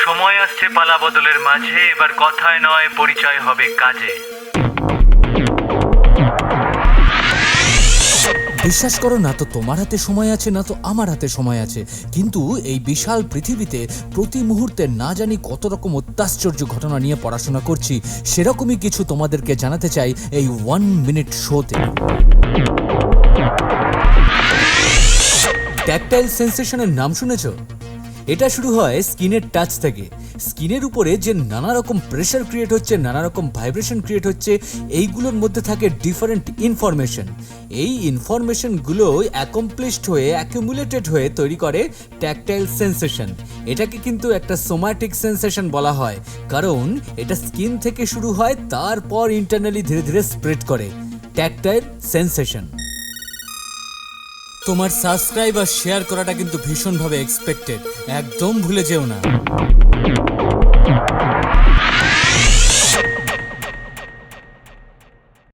সময় আসছে পালা বদলের মাঝে, এবার কথায় নয় পরিচয় হবে কাজে। বিশ্বাস করো না তো, তোমার হাতে সময় আছে, না তো আমার হাতে সময় আছে। কিন্তু এই বিশাল পৃথিবীতে প্রতি মুহূর্তে না জানি কত রকম অত্যাশ্চর্য ঘটনা নিয়ে পড়াশোনা করছি, সেরকমই কিছু তোমাদেরকে জানাতে চাই এই ওয়ান মিনিট শোতে। ট্যাকটাইল সেন্সেশনের নাম শুনেছো? এটা শুরু হয় স্কিনের টাচ থেকে। স্কিনের উপরে যে নানা রকম প্রেশার ক্রিয়েট হচ্ছে নানা রকম ভাইব্রেশন ক্রিয়েট হচ্ছে, এইগুলোর মধ্যে থাকে ডিফারেন্ট ইনফরমেশন এই ইনফরমেশনগুলো অ্যাকমপ্লিশড হয়ে অ্যাকুমুলেটেড হয়ে তৈরি করে ট্যাকটাইল সেন্সেশন এটাকে কিন্তু একটা সোমাটিক সেন্সেশন বলা হয়। কারণ এটা স্কিন থেকে শুরু হয়, তারপর ইন্টারনালি ধীরে ধীরে স্প্রেড করে। ট্যাকটাইল সেন্সেশন তোমার সাবস্ক্রাইব আর শেয়ার করাটা কিন্তু ভীষণভাবে এক্সপেক্টেড একদম ভুলে যেও না।